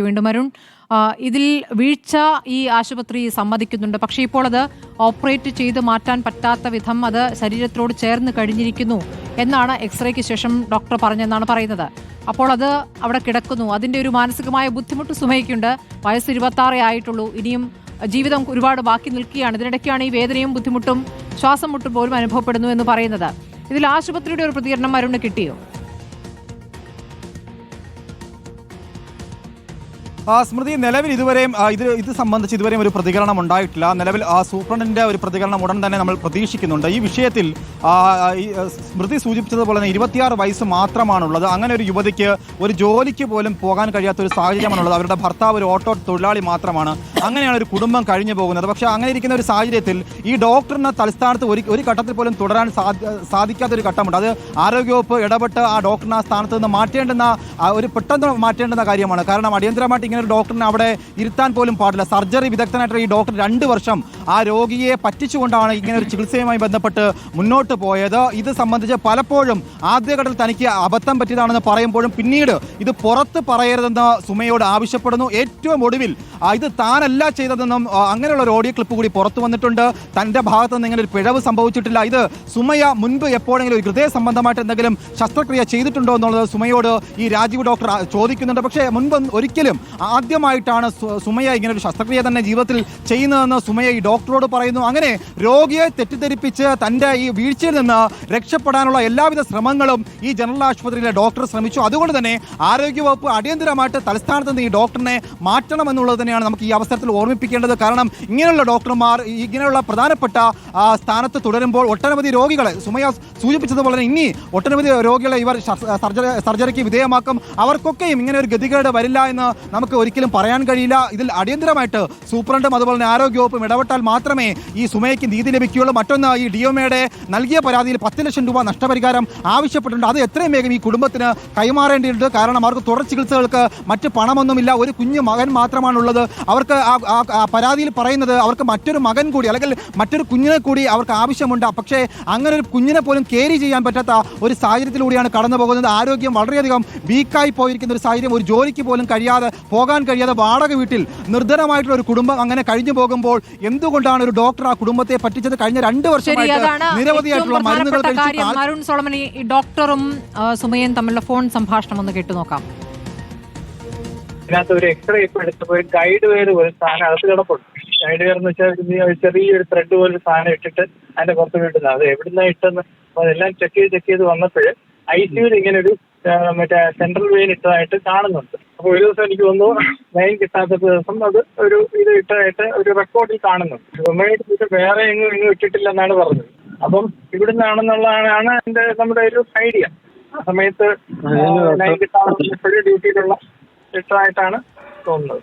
വീണ്ടും അരുൺ. ഇതിൽ വീഴ്ച ഈ ആശുപത്രി സമ്മതിക്കുന്നുണ്ട്. പക്ഷേ ഇപ്പോൾ അത് ഓപ്പറേറ്റ് ചെയ്ത് മാറ്റാൻ പറ്റാത്ത വിധം അത് ശരീരത്തോട് ചേർന്ന് കഴിഞ്ഞിരിക്കുന്നു എന്നാണ് എക്സ്റേക്ക് ശേഷം ഡോക്ടർ പറഞ്ഞെന്നാണ് പറയുന്നത്. അപ്പോൾ അത് അവിടെ കിടക്കുന്നു. അതിന്റെ ഒരു മാനസികമായ ബുദ്ധിമുട്ട് സുമയ്ക്കുണ്ട്. വയസ്സ് ഇരുപത്തി ആയിട്ടുള്ളൂ. ഇനിയും ജീവിതം ഒരുപാട് ബാക്കി നിൽക്കുകയാണ്. ഇതിനിടയ്ക്കാണ് ഈ വേദനയും ബുദ്ധിമുട്ടും ശ്വാസം മുട്ടും പോലും അനുഭവപ്പെടുന്നു എന്ന് പറയുന്നത്. ഇതിൽ ആശുപത്രിയുടെ ഒരു പ്രതികരണം അരുണ് കിട്ടിയോ? സ്മൃതി നിലവിൽ ഇതുവരെയും ഇത് ഇത് സംബന്ധിച്ച് ഇതുവരെയും ഒരു പ്രതികരണം ഉണ്ടായിട്ടില്ല. നിലവിൽ സൂപ്രണ്ടിന്റെ ഒരു പ്രതികരണം ഉടൻ തന്നെ നമ്മൾ പ്രതീക്ഷിക്കുന്നുണ്ട്. ഈ വിഷയത്തിൽ സ്മൃതി സൂചിപ്പിച്ചതുപോലെ തന്നെ ഇരുപത്തിയാറ് വയസ്സ് മാത്രമാണുള്ളത്. അങ്ങനെ ഒരു യുവതിക്ക് ഒരു ജോലിക്ക് പോലും പോകാൻ കഴിയാത്ത ഒരു സാഹചര്യമാണുള്ളത്. അവരുടെ ഭർത്താവ് ഒരു ഓട്ടോ തൊഴിലാളി മാത്രമാണ്. അങ്ങനെയാണ് ഒരു കുടുംബം കഴിഞ്ഞു പോകുന്നത്. പക്ഷേ അങ്ങനെ ഇരിക്കുന്ന ഒരു സാഹചര്യത്തിൽ ഈ ഡോക്ടറിന് തലസ്ഥാനത്ത് ഒരു ഒരു ഘട്ടത്തിൽ പോലും തുടരാൻ സാധിക്കാത്തൊരു ഘട്ടമുണ്ട്. അത് ആരോഗ്യവകുപ്പ് ഇടപെട്ട് ആ ഡോക്ടറിനെ ആ സ്ഥാനത്ത് നിന്ന് മാറ്റേണ്ടുന്ന ഒരു പെട്ടെന്ന് മാറ്റേണ്ടുന്ന കാര്യമാണ്. കാരണം അടിയന്തരമായിട്ട് ഇങ്ങനെ ഒരു ഡോക്ടറിനെ അവിടെ ഇരുത്താൻ പോലും പാടില്ല. സർജറി വിദഗ്ധനായിട്ടുള്ള ഈ ഡോക്ടർ രണ്ട് വർഷം ആ രോഗിയെ പറ്റിച്ചുകൊണ്ടാണ് ഇങ്ങനെ ഒരു ചികിത്സയുമായി ബന്ധപ്പെട്ട് മുന്നോട്ട് പോയത്. ഇത് സംബന്ധിച്ച് പലപ്പോഴും ആദ്യഘട്ടത്തിൽ തനിക്ക് അബദ്ധം പറ്റിയതാണെന്ന് പറയുമ്പോഴും പിന്നീട് ഇത് പുറത്ത് പറയരുതെന്ന് സുമയോട് ആവശ്യപ്പെടുന്നു. ഏറ്റവും ഒടുവിൽ ഇത് താനല്ല ചെയ്തതെന്നും ആ, അങ്ങനെയുള്ള ഒരു ഓഡിയോ ക്ലിപ്പ് കൂടി പുറത്തു വന്നിട്ടുണ്ട്. തന്റെ ഭാഗത്ത് നിന്ന് ഇങ്ങനെ ഒരു പിഴവ് സംഭവിച്ചിട്ടില്ല. ഇത് സുമയ മുൻപ് എപ്പോഴെങ്കിലും ഒരു ഹൃദയ സംബന്ധമായിട്ട് എന്തെങ്കിലും ശസ്ത്രക്രിയ ചെയ്തിട്ടുണ്ടോ എന്നുള്ളത് സുമയോട് ഈ രാജീവ് ഡോക്ടർ ചോദിക്കുന്നുണ്ട്. പക്ഷേ മുൻപ് ഒരിക്കലും ആദ്യമായിട്ടാണ് സുമയ ഇങ്ങനെ ഒരു ശസ്ത്രക്രിയ തന്നെ ജീവിതത്തിൽ ചെയ്യുന്നതെന്ന് സുമയ ഈ ഡോക്ടറോട് പറയുന്നു. അങ്ങനെ രോഗിയെ തെറ്റിദ്ധരിപ്പിച്ച് തന്റെ ഈ വീഴ്ചയിൽ നിന്ന് രക്ഷപ്പെടാനുള്ള എല്ലാവിധ ശ്രമങ്ങളും ഈ ജനറൽ ആശുപത്രിയിലെ ഡോക്ടർ ശ്രമിച്ചു. അതുകൊണ്ട് തന്നെ ആരോഗ്യവകുപ്പ് അടിയന്തരമായിട്ട് തലസ്ഥാനത്ത് നിന്ന് ഈ ഡോക്ടറിനെ മാറ്റണം എന്നുള്ളത് തന്നെയാണ് നമുക്ക് ഈ അവസരത്തിൽ ഓർമ്മിപ്പിക്കേണ്ടത് കാരണം ഇങ്ങനെയുള്ള ഡോക്ടർമാർ ഇങ്ങനെയുള്ള പ്രധാനപ്പെട്ട സ്ഥാനത്ത് തുടരുമ്പോൾ ഒട്ടനവധി രോഗികളെ സുമയ സൂചിപ്പിച്ചതുപോലെ ഇനി ഒട്ടനവധി രോഗികളെ ഇവർ സർജറി സർജറിക്ക് വിധേയമാക്കും. അവർക്കൊക്കെയും ഇങ്ങനെ ഒരു ഗതികേട് വരില്ല എന്ന് നമുക്ക് ഒരിക്കലും പറയാൻ കഴിയില്ല. ഇതിൽ അടിയന്തരമായിട്ട് സൂപ്രണ്ടും അതുപോലെ തന്നെ ആരോഗ്യവകുപ്പും ഇടപെട്ടാൽ മാത്രമേ ഈ സുമയ്ക്ക് നീതി ലഭിക്കുകയുള്ളൂ. മറ്റൊന്ന് ഈ ഡിഒമയുടെ നൽകിയ പരാതിയിൽ പത്ത് ലക്ഷം രൂപ നഷ്ടപരിഹാരം ആവശ്യപ്പെട്ടിട്ടുണ്ട്. അത് എത്രയും വേഗം ഈ കുടുംബത്തിന് കൈമാറേണ്ടിയിട്ടുണ്ട് കാരണം അവർക്ക് തുടർ ചികിത്സകൾക്ക് മറ്റ് പണമൊന്നുമില്ല. ഒരു കുഞ്ഞു മകൻ മാത്രമാണുള്ളത്. അവർക്ക് ആ- പരാതിയിൽ പറയുന്നത് അവർക്ക് മറ്റൊരു മകൻ കൂടി അല്ലെങ്കിൽ മറ്റൊരു കുഞ്ഞിനെ കൂടി അവർക്ക് ആവശ്യമുണ്ട്. പക്ഷേ അങ്ങനെ ഒരു കുഞ്ഞിനെ പോലും കേരി ചെയ്യാൻ പറ്റാത്ത ഒരു സാഹചര്യത്തിലൂടെയാണ് കടന്നു പോകുന്നത്. ആരോഗ്യം വളരെയധികം വീക്കായി പോയിരിക്കുന്ന ഒരു സാഹചര്യം. ഒരു ജോലിക്ക് പോലും കഴിയാതെ പോകാൻ കഴിയാതെ വാടക വീട്ടിൽ നിർധനമായിട്ടുള്ള ഒരു കുടുംബം അങ്ങനെ കഴിഞ്ഞു പോകുമ്പോൾ എന്തുകൊണ്ടാണ് ഒരു ഡോക്ടർ ആ കുടുംബത്തെ പറ്റിച്ചത്? കഴിഞ്ഞ രണ്ട് വർഷമായിട്ട് നിരവധിയായിട്ടുള്ള മരുന്നുകൾ ഡോക്ടറും സുമയൻ സുമയും തമ്മിലുള്ള ഫോൺ സംഭാഷണം ഒന്ന് കേട്ടു നോക്കാം. ഇതിനകത്ത് ഒരു എക്സ്റേ ഇപ്പൊ എടുത്തപ്പോ ഒരു ഗൈഡ് വെയർ ഒരു സാധനം അകത്ത് കിടപ്പുണ്ട്. ഗൈഡ് വെയർ എന്ന് വെച്ചാൽ ചെറിയൊരു ത്രെഡ് പോലെ ഒരു സാധനം ഇട്ടിട്ട് അതിന്റെ പുറത്ത് കിട്ടുന്നത് അത് എവിടുന്ന ഇട്ടെന്ന് അപ്പൊ അതെല്ലാം ചെക്ക് ചെയ്ത് ചെക്ക് ചെയ്ത് വന്നപ്പോൾ ഐ സിയുൽ ഇങ്ങനെ ഒരു മറ്റേ സെൻട്രൽ വെയിൻ ഇട്ടതായിട്ട് കാണുന്നുണ്ട്. അപ്പൊ ഒരു ദിവസം എനിക്ക് തോന്നുന്നു ലൈൻ കിട്ടാത്ത ദിവസം അത് ഒരു ഇത് ഇട്ടതായിട്ട് ഒരു റെക്കോർഡിൽ കാണുന്നുണ്ട്. ഗവൺമെന്റ് ഇത് വേറെ എങ്ങും എങ്ങും ഇട്ടിട്ടില്ലെന്നാണ് പറഞ്ഞത്. അപ്പം ഇവിടുന്നാണെന്നുള്ളതാണ് എന്റെ നമ്മുടെ ഒരു ഐഡിയ ആ സമയത്ത് ലൈൻ കിട്ടാതെ എപ്പോഴും ഇട്ടതായിട്ടാണ് തോന്നുന്നത്.